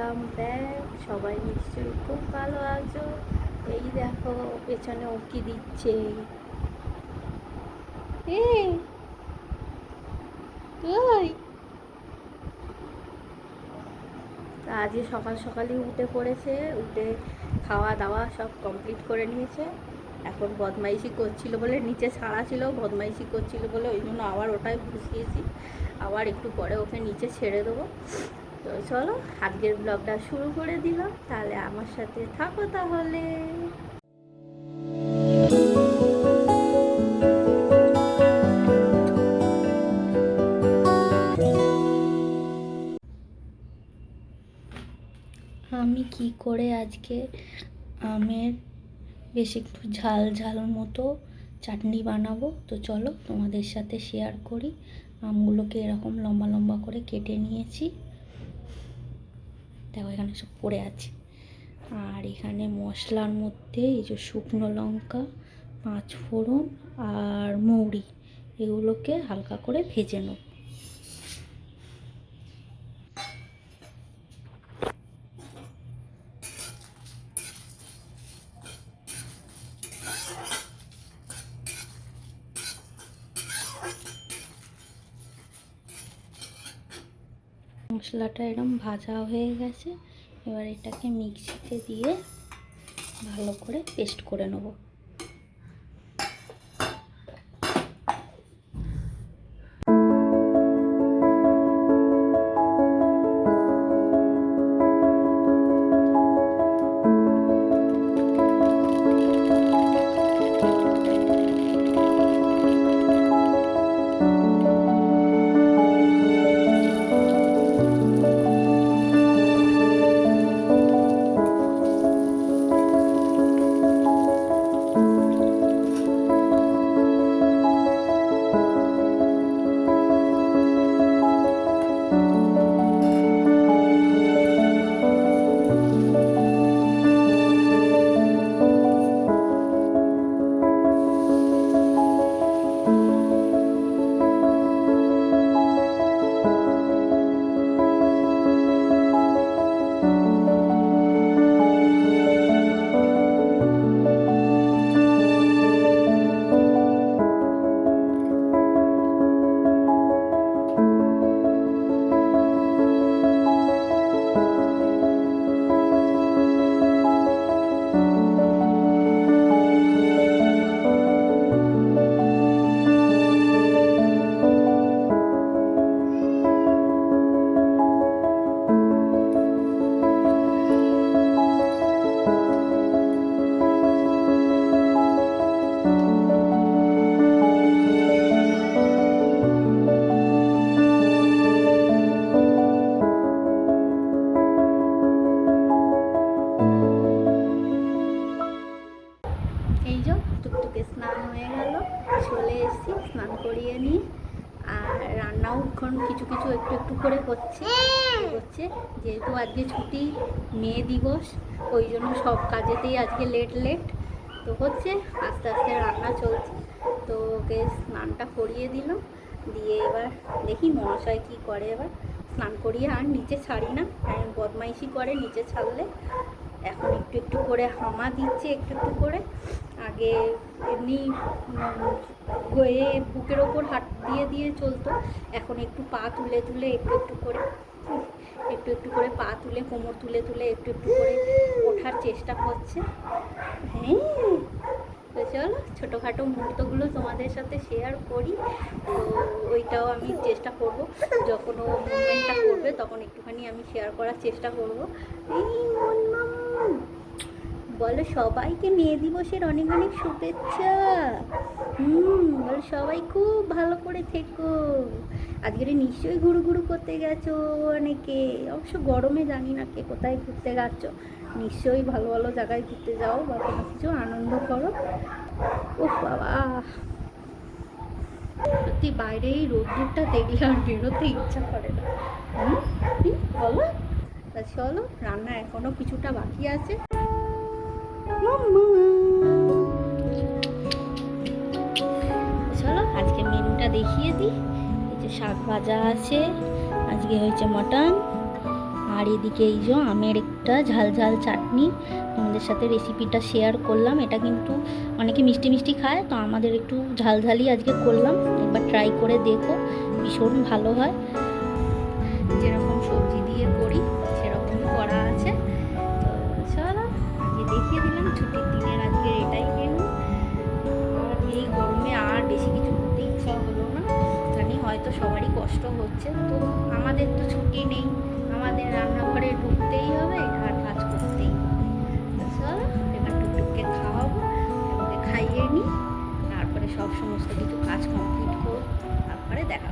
Welcome back. সবাই নিশ্চয়ই খুব ভালো আছো। এই দেখো, পেছনে ও কি দিচ্ছে আজকে সকাল সকালই উঠে পড়েছে, উঠে খাওয়া দাওয়া সব কমপ্লিট করে নিয়েছে। এখন বদমাইশি করছিল বলে নিচে ছাড়া ছিল, বদমাইশি করছিল বলে ওই জন্য আবার ওটাই বসিয়েছি। আবার একটু পরে ওকে নিচে ছেড়ে দেবো। তো চলো, আজকের ব্লগটা শুরু করে দিলাম। তাহলে আমার সাথে থাকো তাহলে। আমি কি করে আজকে আমের বেশ একটু ঝাল ঝাল মতো চাটনি বানাবো? তো চলো তোমাদের সাথে শেয়ার করি। আমগুলোকে এরকম লম্বা লম্বা করে কেটে নিয়েছি। দেখো এখানে সব পড়ে আছে। আর এখানে মশলার মধ্যে এই যে শুকনো লঙ্কা পাঁচ ফোড়ন আর মৌরি, এগুলোকে হালকা করে ভেজে নেব। মশলাটা এরম ভাজা হয়ে গেছে। এবার এটাকে মিক্সিতে দিয়ে ভালো করে পেস্ট করে নেব। চলে এসেছি, স্নান করিয়ে নিই। আর রান্নাও এখন কিছু কিছু একটু একটু করে হচ্ছে। হচ্ছে, যেহেতু আজকে ছুটি, মে দিবস, ওই জন্য সব কাজেতেই আজকে লেট লেট তো হচ্ছে, আস্তে আস্তে রান্না চলছে। তো ওকে স্নানটা করিয়ে দিলাম। দিয়ে এবার দেখি মহাশয় কী করে এবার। স্নান করিয়ে আর নিচে ছাড়ি না। বদমাইশি করে নিচে ছাড়লে। এখন একটু একটু করে হামা দিচ্ছে, একটু একটু করে। আগে এমনি হয়ে বুকের ওপর হাত দিয়ে দিয়ে চলতো। এখন একটু পা তুলে তুলে একটু একটু করে, একটু একটু করে পা তুলে, কোমর তুলে তুলে একটু একটু করে ওঠার চেষ্টা করছে। হ্যাঁ তো চলো, ছোটোখাটো মুহূর্তগুলো তোমাদের সাথে শেয়ার করি। তো ওইটাও আমি চেষ্টা করব। যখন ও মুভমেন্টটা করবে, তখন একটুখানি আমি শেয়ার করার চেষ্টা করব। এই মনমাম। বলো সবাইকে মেয়ে দিবসের অনেক অনেক শুভেচ্ছা। হুম, বলো সবাই খুব ভালো করে থেকো। আজকে নিশ্চয়ই ঘুরু ঘুরু করতে গেছো অনেকে। অবশ্য গরমে জানি না কে কোথায় ঘুরতে গেছো। নিশ্চয়ই ভালো ভালো জায়গায় ঘুরতে যাও বা কোনো কিছু আনন্দ করো। উফ বাবা। সত্যি বাইরে এই রোদ্দুরটা দেখলে আর বেরোতে ইচ্ছা করে না। হুম, বলো। তা চলো, রান্না এখনও কিছুটা বাকি আছে। চলো, আজকে মেনুটা দেখিয়ে দিই। যে শাক ভাজা আছে, আজকে হয়েছে মটন। আর এদিকে এই যে আমের একটা ঝাল ঝাল চাটনি। তোমাদের সাথে রেসিপিটা শেয়ার করলাম। এটা কিন্তু অনেকে মিষ্টি মিষ্টি খায়, তো আমাদের একটু ঝাল ঝালই আজকে করলাম। একবার ট্রাই করে দেখো, ভীষণ ভালো হয়। যেরকম কষ্ট হচ্ছে, তো আমাদের তো ছুটি নেই। আমাদের রান্নাঘরে ঢুকতেই হবে আর কাজ করতেই হবে। চলো এবার টুকটুককে খাওয়াবো খাইয়ে নিই তারপরে সব সমস্ত কিছু কাজ কমপ্লিট করব, তারপরে দেখা